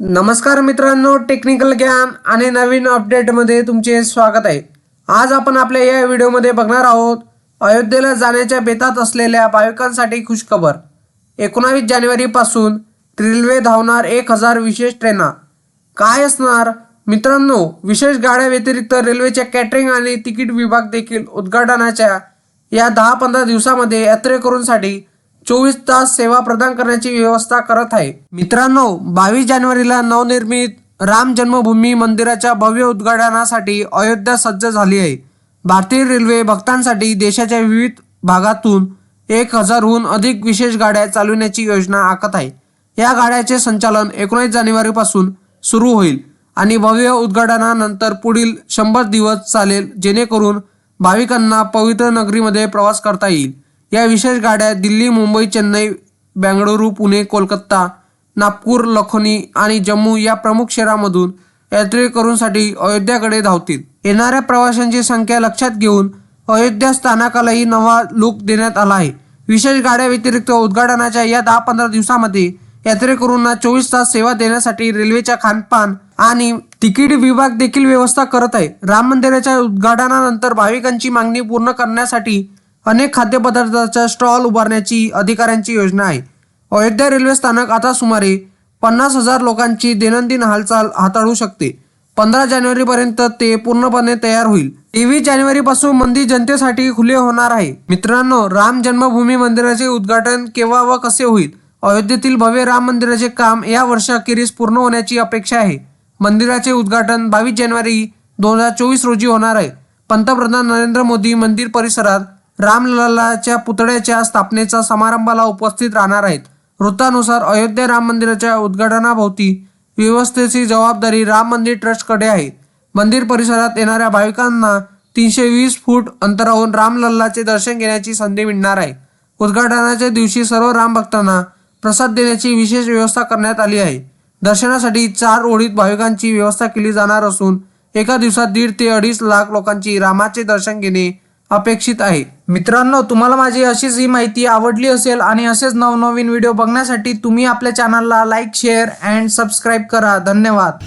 नमस्कार मित्रांनो टेक्निकल ज्ञान आणि नवीन अपडेटमध्ये तुमचे स्वागत आहे. आज आपण आपल्या या व्हिडिओमध्ये बघणार आहोत अयोध्येला जाण्याच्या बेतात असलेल्या भाविकांसाठी खुशखबर. एकोणावीस जानेवारीपासून रेल्वे धावणार एक हजार विशेष ट्रेना. काय असणार? मित्रांनो विशेष गाड्या व्यतिरिक्त रेल्वेच्या कॅटरिंग आणि तिकीट विभाग देखील उद्घाटनाच्या या दहा पंधरा दिवसामध्ये यात्रेकरूंसाठी चोवीस तास सेवा प्रदान करण्याची व्यवस्था करत आहे. मित्रांनो बावीस जानेवारीला नवनिर्मित राम जन्मभूमी मंदिराच्या भव्य उद्घाटनासाठी अयोध्या सज्ज झाली आहे. भारतीय रेल्वे भक्तांसाठी देशाच्या विविध भागातून एक हजारहून अधिक विशेष गाड्या चालविण्याची योजना आखत आहे. या गाड्याचे संचालन एकोणीस जानेवारीपासून सुरू होईल आणि भव्य उद्घाटनानंतर पुढील शंभर दिवस चालेल जेणेकरून भाविकांना पवित्र नगरीमध्ये प्रवास करता येईल. या विशेष गाड्या दिल्ली मुंबई चेन्नई बेंगळुरू पुणे कोलकाता नागपूर लखोनी आणि जम्मू या प्रमुख शहरामधून यात्रेकरूंसाठी अयोध्याकडे धावतील. येणाऱ्या प्रवाशांची संख्या लक्षात घेऊन अयोध्या स्थानकालाही नवा लुक देण्यात आला आहे. विशेष गाड्या व्यतिरिक्त उद्घाटनाच्या या दहा पंधरा दिवसामध्ये यात्रेकरूंना चोवीस तास सेवा देण्यासाठी रेल्वेच्या खानपान आणि तिकीट विभाग देखील व्यवस्था करत आहे. राम मंदिराच्या उद्घाटनानंतर भाविकांची मागणी पूर्ण करण्यासाठी अनेक खाद्यपदार्थाचा स्टॉल उभारण्याची अधिकाऱ्यांची योजना आहे. अयोध्या रेल्वे स्थानक आता सुमारे पन्नास हजार लोकांची दैनंदिन हालचाल हाताळू शकते. पंधरा जानेवारीपर्यंत ते पूर्णपणे तयार होईल. तेवीस जानेवारीपासून मंदिर जनतेसाठी खुले होणार आहे. मित्रांनो राम जन्मभूमी मंदिराचे उद्घाटन केव्हा व कसे होईल? अयोध्येतील भव्य राम मंदिराचे काम या वर्षाखेरीस पूर्ण होण्याची अपेक्षा आहे. मंदिराचे उद्घाटन बावीस जानेवारी दोन हजार चोवीस रोजी होणार आहे. पंतप्रधान नरेंद्र मोदी मंदिर परिसरात रामलल्लाच्या पुतळ्याच्या स्थापनेच्या समारंभाला उपस्थित राहणार आहेत. वृत्तानुसार अयोध्या राम मंदिराच्या उद्घाटनाभोवती व्यवस्थेची जबाबदारी राम मंदिर ट्रस्टकडे आहे. मंदिर परिसरात येणाऱ्या भाविकांना तीनशे वीस फूट अंतरावरून रामलल्लाचे दर्शन घेण्याची संधी मिळणार आहे. उद्घाटनाच्या दिवशी सर्व राम भक्तांना प्रसाद देण्याची विशेष व्यवस्था करण्यात आली आहे. दर्शनासाठी चार ओळीत भाविकांची व्यवस्था केली जाणार असून एका दिवसात दीड ते अडीच लाख लोकांची रामाचे दर्शन घेणे अपेक्षित आहे. मित्रांनो तुम्हाला माझी अशीच ही माहिती आवडली असेल आणि असेच नवनवीन व्हिडिओ बघण्यासाठी तुम्ही आपल्या चॅनलला लाईक शेअर अँड सबस्क्राईब करा. धन्यवाद.